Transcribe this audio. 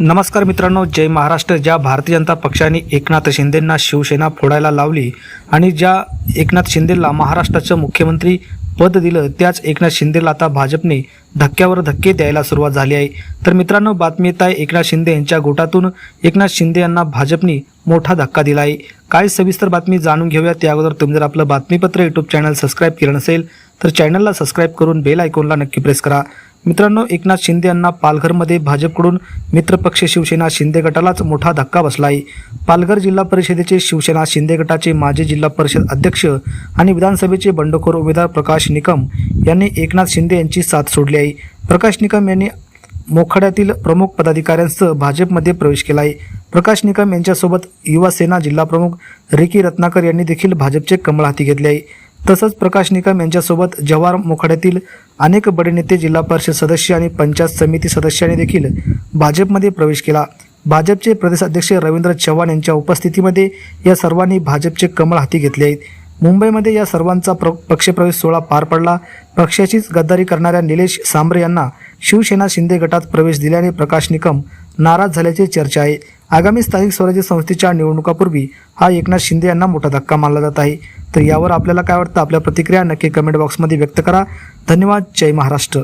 नमस्कार मित्रांनो जय महाराष्ट्र. ज्या भारतीय जनता पक्षाने एकनाथ शिंदेंना शिवसेना फोडायला लावली आणि ज्या एकनाथ शिंदेला महाराष्ट्राचं मुख्यमंत्री पद दिलं त्याच एकनाथ शिंदेला आता भाजपने धक्क्यावर धक्के द्यायला सुरुवात झाली आहे. तर मित्रांनो बातमी येत आहे एकनाथ शिंदे यांच्या गोटातून. एकनाथ शिंदे यांना भाजपने मोठा धक्का दिला आहे. काय सविस्तर बातमी जाणून घेऊया. त्या अगोदर तुम्ही जर आपलं बातमीपत्र यूट्यूब चॅनल सबस्क्राईब केलं नसेल तर चॅनलला सबस्क्राईब करून बेल आयकॉनला नक्की प्रेस करा. मित्रांनो एकनाथ शिंदे यांना पालघरमध्ये भाजपकडून मित्रपक्ष शिवसेना शिंदे गटालाच मोठा धक्का बसला आहे. पालघर जिल्हा परिषदेचे शिवसेना शिंदे गटाचे माजी जिल्हा परिषद अध्यक्ष आणि विधानसभेचे बंडखोर उमेदवार प्रकाश निकम यांनी एकनाथ शिंदे यांची साथ सोडली आहे प्रकाश निकम यांनी मोखाड्यातील प्रमुख पदाधिकाऱ्यांसह भाजपमध्ये प्रवेश केला आहे. प्रकाश निकम यांच्यासोबत युवा सेना जिल्हाप्रमुख रिकी रत्नाकर यांनी देखील भाजपचे कमळ हाती घेतले आहे. तसंच प्रकाश निकम यांच्यासोबत जव्हार मोखाड्यातील अनेक बडे नेते जिल्हा परिषद सदस्य आणि पंचायत समिती सदस्यांनी देखील भाजपमध्ये प्रवेश केला. भाजपचे प्रदेशाध्यक्ष रवींद्र चव्हाण यांच्या उपस्थितीमध्ये या सर्वांनी भाजपचे कमळ हाती घेतले आहेत. मुंबईमध्ये या सर्वांचा प्र पक्षप्रवेश सोहळा पार पडला. पक्षाचीच गद्दारी करणाऱ्या निलेश सांबरे यांना शिवसेना शिंदे गटात प्रवेश दिल्याने प्रकाश निकम नाराज झाल्याची चर्चा आहे. आगामी स्थानिक स्वराज्य संस्थेच्या निवडणुकापूर्वी हा एकनाथ शिंदे यांना मोठा धक्का मानला जात आहे. तर यावर आपल्याला काय वाटतं? आपल्या प्रतिक्रिया नक्की कमेंट बॉक्समध्ये व्यक्त करा. धन्यवाद. जय महाराष्ट्र.